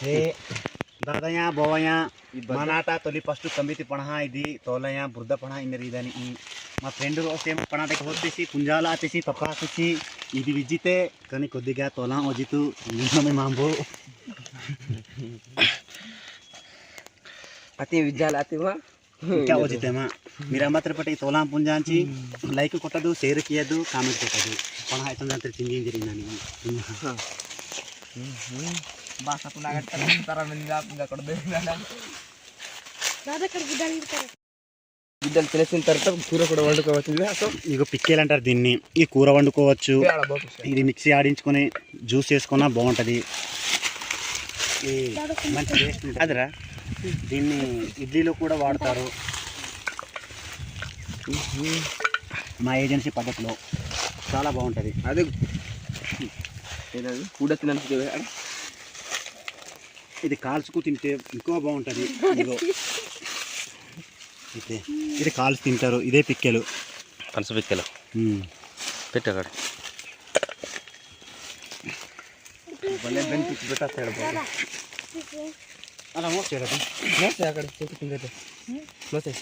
ಹೇ ದಾದಯ ಬೋವಯ ಮನಾಟ ತೊಲಿ ಫಸ್ಟು ಕಮಿತಿ ಪಣಹ ಇದ್ದಿ ತೋಲಯ ಬುರ್ಧ ಪಣ ಇನ್ನರಿ ಇದ್ದಾನೆ ಈ మా ఫ్రెండ్ సేమ్ పణాటకి వచ్చేసి పుంజాల వచ్చేసి తప్ప వచ్చేసి ఇది విజితే కానీ కొద్దిగా తొలం వజితూ నిన్నమే మాంబు అతి విద్యాలు అతివా ఇంకా వజితేమా మీరు అమ్మత్రపటి తోలాం పుంజాంచి లైక్ కొట్టదు షేర్ కియదు కామెంట్ కొట్టదు పణ అయితే తిరిగిందని బాగా Kunakan తెలిసిన తర్వాత కూర కూడా వండుకోవచ్చు సో ఇక పిక్కేలు అంటారు దీన్ని. ఈ కూర వండుకోవచ్చు. ఇది మిక్సీ ఆడించుకొని జ్యూస్ చేసుకున్నా బాగుంటుంది. మంచి టేస్ట్ అదిరా దీన్ని ఇడ్లీలో కూడా వాడతారు. మా ఏజెన్సీ పద్ధతిలో. చాలా బాగుంటుంది. అది. కూడా తినడానికి ఇది కాల్చుకు తింటే ఇంకో బాగుంటుంది. ఇదిగో. అయితే ఇది కాల్చి తింటారు. ఇదే పిక్కెలు. కనస పిక్కలు. ఉమ్. పెట్టు అక్కడ భలే బెనిఫిట్ పెట్టేస్తాడు బాబు. అలా నోసే అక్కడ కింద నోసే